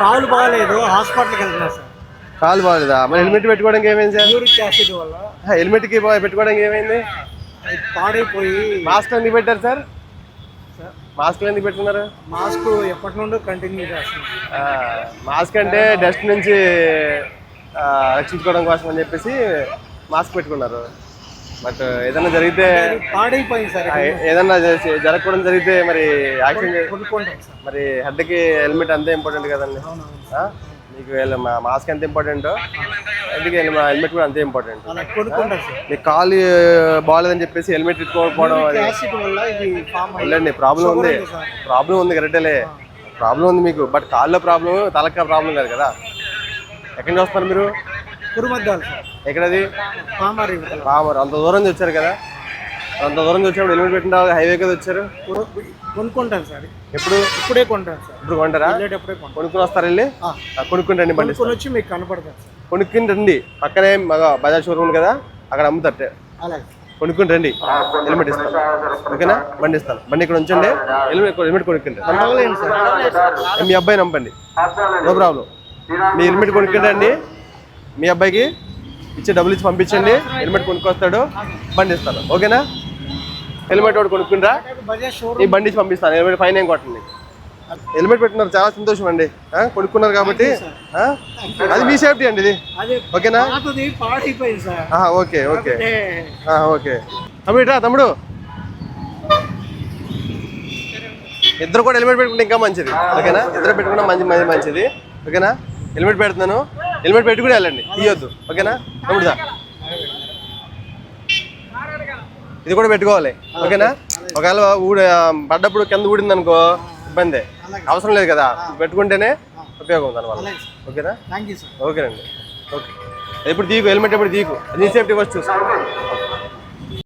కాలు బాగాలేదు హాస్పిటల్కి వెళ్తున్నా సార్. కాలు బాగాలేదా? మరి హెల్మెట్ పెట్టుకోవడానికి ఏమైంది సార్? యూరిక్ యాసిడ్ వల్ల. హెల్మెట్కి పెట్టుకోవడానికి ఏమైంది? అది పాడైపోయి. మాస్క్ ఎందుకు పెట్టారు సార్? మాస్క్ ఎందుకు పెట్టుకున్నారు? మాస్క్ ఎప్పటి నుండో కంటిన్యూ చేస్తున్నాం మాస్క్ అంటే డస్ట్ నుంచి రక్షించుకోవడం కోసం అని చెప్పేసి మాస్క్ పెట్టుకున్నారు. బట్ ఏదైనా జరిగితే పాడైపోయింది సార్. ఏదన్నా జరగకూడదు జరిగితే మరి యాక్సిడెంట్ మరి హెడ్కి హెల్మెట్ అంతే ఇంపార్టెంట్ కదండి? మీకు వీళ్ళ- మా- మాస్క్ ఎంత ఇంపార్టెంట్? హెడ్కి హెల్మెట్ కూడా అంతే ఇంపార్టెంట్? మీకు కాలు బాగాలేదని చెప్పేసి హెల్మెట్ అయ్యి వెళ్ళండి ప్రాబ్లం ఉంది. ప్రాబ్లం ఉంది కరెక్టేలే. ప్రాబ్లం ఉంది మీకు. బట్ కాళ్ళలో ప్రాబ్లం తలక ప్రాబ్లం కాదు కదా. ఎక్కడి నుంచి వస్తారు మీరు? కురుమద్దాలు. ఎక్కడది? పామారి రామర్ అంత దూరం నుంచి వచ్చారు కదా? అంత దూరం నుంచి వచ్చినప్పుడు హెల్మెట్ పెట్టిన హైవే కదా వచ్చారు? కొనుక్కుంటాను సార్. ఎప్పుడు? ఇప్పుడే కొంటాను సార్. ఇప్పుడు కొంటారా? వెళ్ళేటప్పుడే కొంటాను కొనుక్కుని వస్తారు వెళ్ళి? కొనుక్కుని రండి బండి. కొనుక్కొని వచ్చి మీకు కనపడతాను సార్. కొనుక్కుని రండి. పక్కనే మగ బజాజ్ షోరూమ్ కదా? అక్కడ అమ్ముతారు. అలాగే. కొనుక్కుని రండి. హెల్మెట్ ఇస్తాను. ఓకేనా? బండి ఇస్తాను. బండి ఇక్కడ ఉంచండి. హెల్మెట్ హెల్మెట్ కొనుక్కుండి మీ అబ్బాయి నంపండి నో ప్రాబ్లం. మీ హెల్మెట్ కొనుక్కుండి రండి. మీ అబ్బాయికి ఇచ్చే డబ్బులు ఇచ్చి పంపించండి. హెల్మెట్ కొనుక్కొస్తాడు. బండి ఇస్తాను. ఓకేనా? హెల్మెట్ ఒకటి షోరూమ్ ఈ బండి ఇచ్చి పంపిస్తాను. హెల్మెట్ ఫైన్ ఏం కొట్టండి. హెల్మెట్ పెట్టుకున్నారు. చాలా సంతోషం అండి. కొనుక్కున్నారు కాబట్టి? అది మీ సేఫ్టీ అండి ఇది. ఓకేనా? Okay okay. ఓకే. తమ్ముడు ఇట్రా తమ్ముడు. ఇద్దరు కూడా హెల్మెట్ పెట్టుకుంటే ఇంకా మంచిది. ఓకేనా? ఇద్దరు పెట్టుకున్నా మంచి మంచిది. ఓకేనా? హెల్మెట్ పెడుతున్నాను. హెల్మెట్ పెట్టుకుని వెళ్ళండి. తీయొద్దు ఓకేనా? తమ్ముడుదా ఇది కూడా పెట్టుకోవాలి. ఓకేనా? ఒకవేళ ఊడ పడ్డప్పుడు కింద ఊడింది అనుకో ఇబ్బంది. అవసరం లేదు కదా. పెట్టుకుంటేనే ఉపయోగం దానివల్ల ఓకేనా? ఓకేనండి. ఓకే. ఎప్పుడు తీకు హెల్మెట్ ఎప్పుడు తీకు? నీ సేఫ్టీ ఫస్ట్ చూసుకో. ఓకే